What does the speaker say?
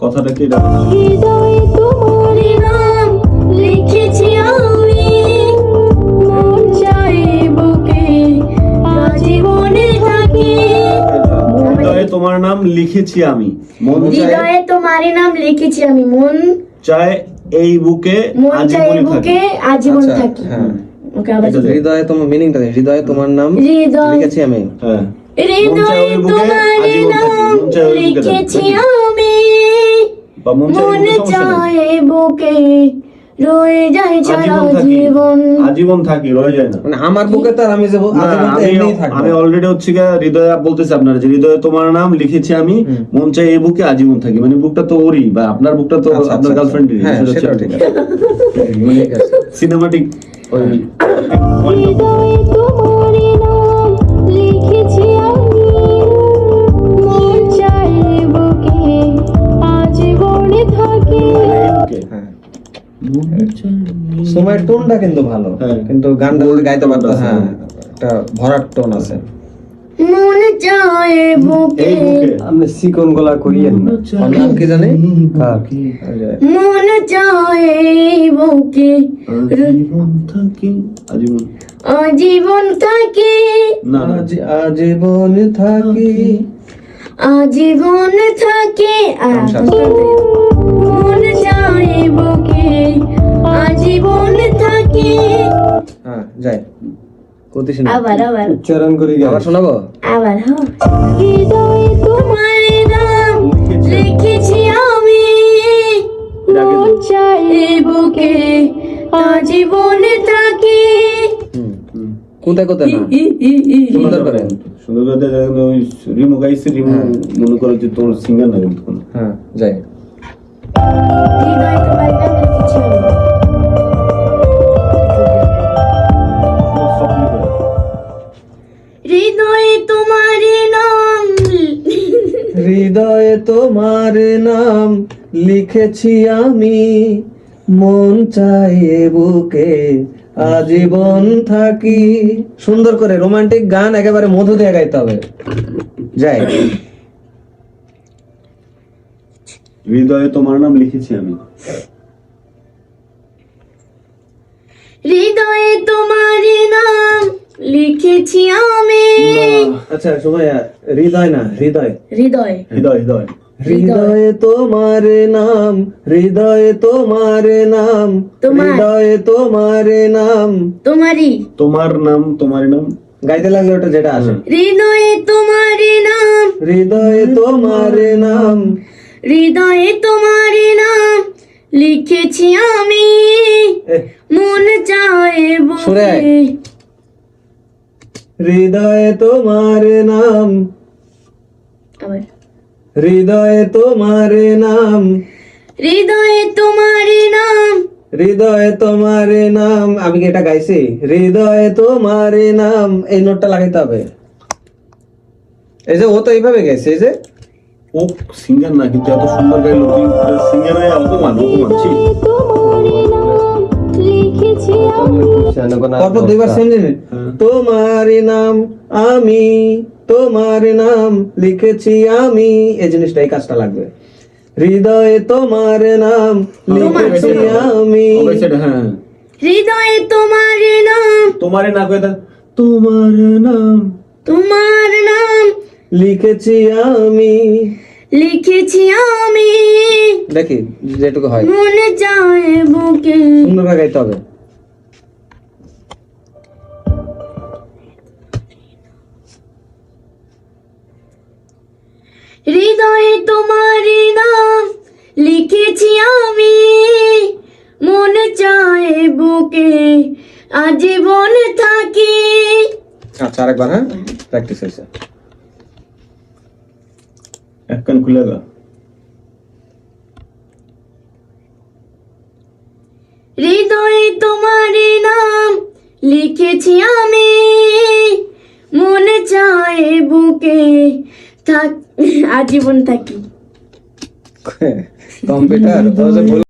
কথাটা কি এটা হৃদয়ে তোমার নাম লিখেছি আমি। মন চাই বুকে জীবনে থাকি। হৃদয়ে তোমার নাম লিখেছি আমি। মন চায় হৃদয়ে তোমার নাম লিখেছি আমি। মন চায় এই বুকে মন চাই আজীবনই বুকে থাকি। আজীবন আচ্ছা, থাকি। হ্যাঁ। ওকে আবার হৃদয়ে তোমার মিনিংটা হৃদয়ে তোমার নাম লিখেছি আমি। হ্যাঁ। হৃদয়ে তোমার নাম মন। লিখেছি আমি মন চায় মনে বুকে রয়ে যায় সারা জীবন। আজীবন থাকি রয়ে যায় না। মানে আমার বুকে তো আর আমি যে আমি অলরেডি হচ্ছে গিয়ে হৃদয়ে বলতেছি আপনারা যে হৃদয়ে তোমার নাম লিখেছি আমি মন চাই এই বুকে আজীবন থাকি। মানে বুকটা তো ওরই বা আপনার বুকটা তো আচ্ছা, আপনার আচ্ছা, গার্লফ্রেন্ডেরই হ্যাঁ সেটাও ঠিক আছে। ঠিক আছে সিনেমাটিক সময়ের টোনটা কিন্তু ভালো হ্যাঁ। কিন্তু গানটা যদি গাইতে পারতো হ্যাঁ একটা ভরাট টোন আছে। মন চায় বুকে। চিকন গলা করিয়েন না। নাম কি জানি? মন চায় বুকে। আজীবন থাকি আজীবন। আজীবন থাকি। না না। আজ আজীবন থাকি। আজীবন থাকি। আ- হ্যাঁ যাই। কতিস না। আবার আবার। উচ্চারণ করি আবার শোনাবো? আবার হ্যাঁ। হৃদয়ে তোমার নাম লিখেছি আমি। মন চাই বুকে আজীবন থাকি হুম কোথায় কোথায় না? ই, ই, ই, ই। সুন্দর করে। সুন্দর করে ওই রিমু গাইছে রিমু মনে করো যে তোর সিঙ্গার না কিন্তু হ্যাঁ যাই। হৃদয়ে তোমার নাম লিখেছি আমি। হৃদয়ে তোমার নাম লিখেছি আমি। মন চাই বুকে আজীবন থাকি। সুন্দর করে রোমান্টিক গান একেবারে মধু দিয়ে গাইতে হবে। যাই। হৃদয়ে তোমার নাম লিখেছি আমি। হৃদয়ে লিখেছি আমি। আচ্ছা সময় হৃদয় না হৃদয়। হৃদয়। হৃদয় হৃদয়। হৃদয়ে। তোমার নাম হৃদয়ে তোমার নাম। হৃদয়ে তোমার নাম। তোমারই। তোমার নাম তোমার নাম। গাইতে লাগলে ওটা যেটা আসে। হৃদয়ে তোমার নাম। হৃদয়ে তোমার নাম। হৃদয়ে তোমার নাম। লিখেছি আমি। মন চায়। বুকে হৃদয়ে তোমার নাম। হৃদয়ে তোমার নাম। হৃদয়ে তোমার নাম। হৃদয়ে তোমার নাম। আমি কি এটা গাইছি? হৃদয়ে তোমার নাম। এই নোটটা লাগাইতে হবে। এই যে ও তো এইভাবে গাইছে এই যে। ও সিঙ্গার না কিন্তু এত সুন্দর গাইলো। তুই সিঙ্গার হয়ে অপমান অপমান ছি। লিখেছি তারপর দুইবার সেম জিনিস তোমার নাম আমি তোমার নাম লিখেছি আমি। এই জিনিসটা এই কাজটা লাগবে। হৃদয়ে তোমার নাম লিখেছি আমি। হ্যাঁ। হৃদয়ে তোমার নাম। তোমারে না কয়ে তোমার নাম তোমার নাম। লিখেছি আমি। লিখেছি আমি। দেখি যেটুকু হয়। মনে চায় বুকে। সুন্দর গাইতে হবে। হৃদয়ে তোমার নাম লিখেছি আমি। মন চায় বুকে আজীবন থাকি। আচ্ছা আরেকবার হ্যাঁ? প্র্যাকটিস হয়েছে। এক কান খুলে গা হৃদয়ে তোমার নাম লিখেছি আমি। মনে চায় বুকে থাক আজীবন থাকি। কম্পিউটার